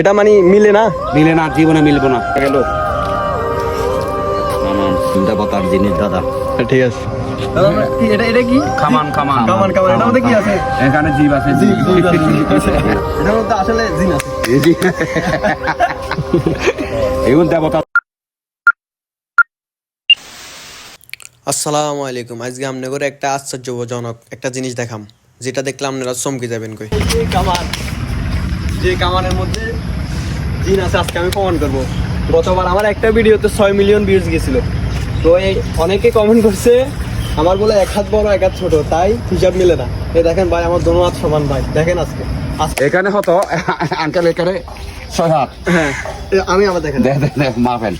এটা মানে মিলে না? মিলে না জীবনে মিলবো না। গেল। দেবতার জিনিস দাদা। ঠিক আছে। এটা এটা কি? খামান খামান। কামান কামান এটার মধ্যে কি আছে? এখানে জীব আছে এটার মধ্যে আসলে জিন আছে। এগুলো দেবতা। আসসালামু আলাইকুম। আজকে আপনাদের একটা আশ্চর্যজনক একটা জিনিস দেখাম যেটা দেখলে আপনারা চমকে যাবেন কই। কামান যে কামানের মধ্যে জিন আছে আজকে আমি প্রমাণ করব। গতবার আমার একটা ভিডিওতে ছয় মিলিয়ন ভিউজ গেছিল। তো এই অনেকে কমেন্ট করছে আমার বলে এক হাত বড় এক হাত ছোট তাই হিসাব মিলে না। এ দেখেন ভাই আমার দোনো হাত সমান ভাই দেখেন আজকে। এখানে হতো আঙ্কেল এখানে ছয় হাত। হ্যাঁ আমি আবার দেখেন। দেখ দেখ দেখ মাফেন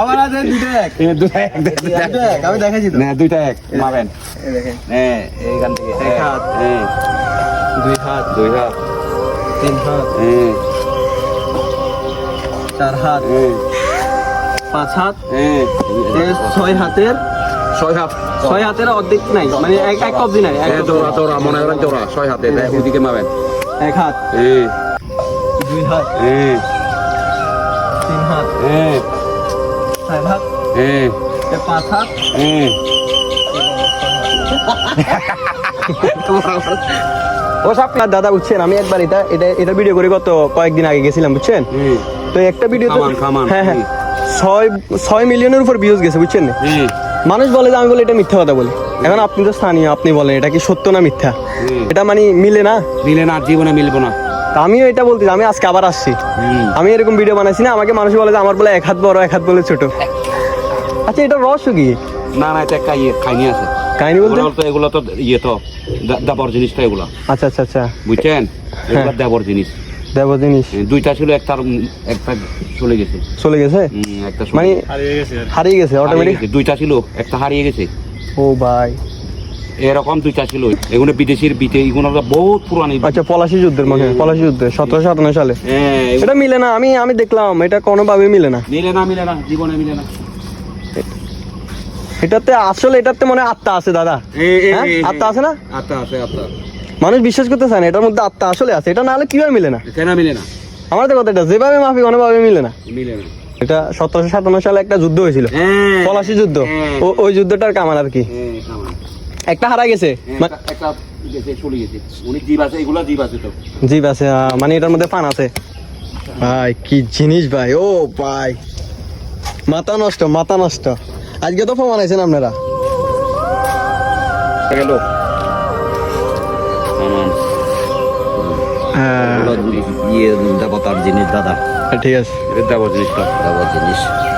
আমার আছে দুটো এক। দুইটা এক, আমি না দুইটা এক মাফেন এই দেখেন। হ্যাঁ এইখান থেকে। এক হাত। হ্যাঁ দুই হাত। দুই হাত। তিন হাত। হ্যাঁ চার হাত। হ্যাঁ পাঁচ হাত। হ্যাঁ ছয় হাতের ছয় হাত। ছয় হাতের অর্ধেক নাই। মানে এক এক কবজি নাই। এক তোরা তোরা মনে করেন তোরা ছয় হাতে ওদিকে মাবেন এক হাত। হ্যাঁ দুই হাত। হ্যাঁ তিন হাত। হ্যাঁ চার হাত। হ্যাঁ পাঁচ হাত। হ্যাঁ ও সব দাদা বুঝছেন? আমি একবার এটা এটা এটা ভিডিও করে গত কয়েকদিন আগে গেছিলাম বুঝছেন? তো একটা ভিডিও হ্যাঁ হ্যাঁ। ছয় ছয় মিলিয়নের উপর ভিউজ গেছে বুঝছেন? মানুষ বলে যে আমি বলে এটা মিথ্যা কথা বলি। এখন আপনি তো স্থানীয় আপনি বলেন এটা কি সত্য না মিথ্যা? এটা মানে মিলে না? মিলে না জীবনে মিলবো না। আমিও এটা বলতে আমি আজকে আবার আসছি। আমি এরকম ভিডিও বানাইছি না আমাকে মানুষ বলে যে আমার বলে এক হাত বড় এক হাত বলে ছোট। আচ্ছা এটা রহস্য কি? না না এটা একটা ইয়ে খাইনি আছে। কাহিনী বলতে? এগুলো তো এগুলো তো ইয়ে তো দেবর জিনিস তো এগুলো। আচ্ছা আচ্ছা আচ্ছা। বুঝছেন? এগুলো দেবর জিনিস। দেব জিনিস। দুইটা ছিল একটা একটা চলে গেছে। চলে গেছে? একটা মানে গেছে। হারিয়ে গেছে। অটোমেটিক দুইটা ছিল একটা হারিয়ে গেছে। ও ভাই। এরকম দুইটা ছিল। এগুলো বিদেশির বিতে এগুলো বহুত পুরানি আচ্ছা পলাশি যুদ্ধের মনে হয় পলাশি যুদ্ধ সতেরোশো সাতান্ন সালে। হ্যাঁ, এটা মিলে না আমি আমি দেখলাম এটা কোনোভাবে মিলে না। মিলে না মিলে না জীবনে মিলে না। এটাতে আসলে এটাতে মনে আত্মা আছে দাদা। হ্যাঁ? আত্মা আছে না? আত্মা আছে আত্মা মানুষ বিশ্বাস করতে চায় না এটার মধ্যে আত্মা আসলে আছে। এটা না হলে কীভাবে মিলে না? কেন মিলে না। আমার তো কথা এটা যেভাবে মাফি কোনোভাবে মিলে না। মিলে না। এটা সতেরোশো সাতান্ন সালে একটা যুদ্ধ হয়েছিল। হ্যাঁ। পলাশি যুদ্ধ। হ্যাঁ। ওই যুদ্ধটার কামান আর কি। একটা হারা গেছে। জীব আছে, মানে এটার মধ্যে পান আছে। ভাই কি জিনিস ভাই ও ভাই। মাথা নষ্ট মাথা নষ্ট। আজকে তো প্রমাণ আইছেন আপনারা। হ্যাঁ। এগুলো ইয়ে দেবতার জিনিস দাদা। ঠিক আছে। দাবার জিনিস। জিনিসটা। দেবতার জিনিস।